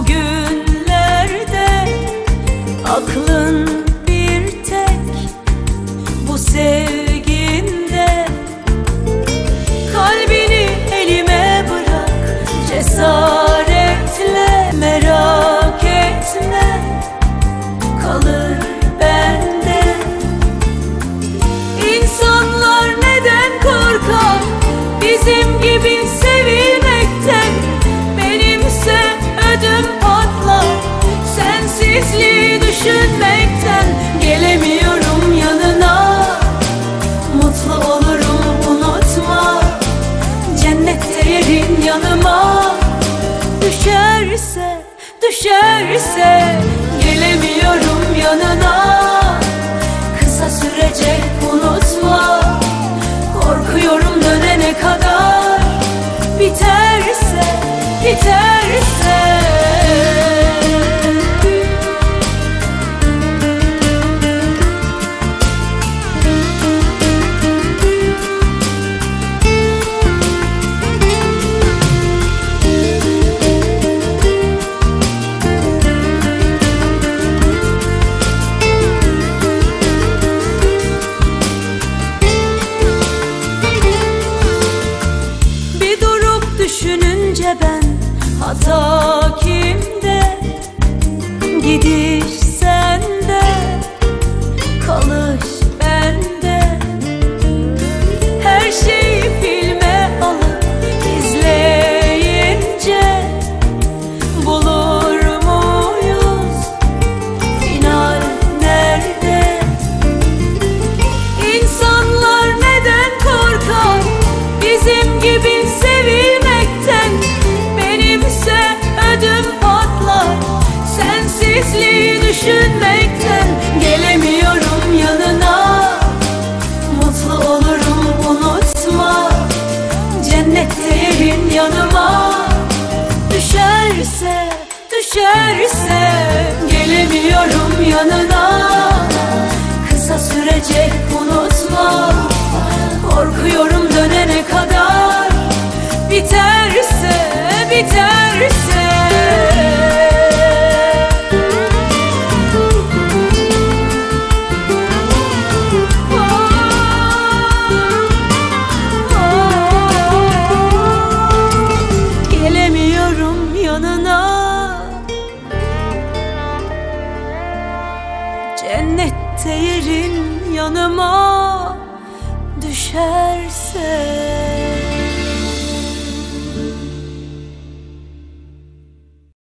bugünlerde aklın düşünmekten Gelemiyorum yanına. Mutlu olurum unutma. Cennette yerin yanıma. Düşerse, düşerse Gelemiyorum yanına hata kimde? Gidiş düşünmekten Gelemiyorum yanına. Mutlu olurum unutma. Cennette yerin yanıma. Düşerse, düşerse Gelemiyorum yanına. Kısa sürecek unutma. Korkuyorum dönene kadar. Biterse, biterse Cennette yerin yanıma düşerse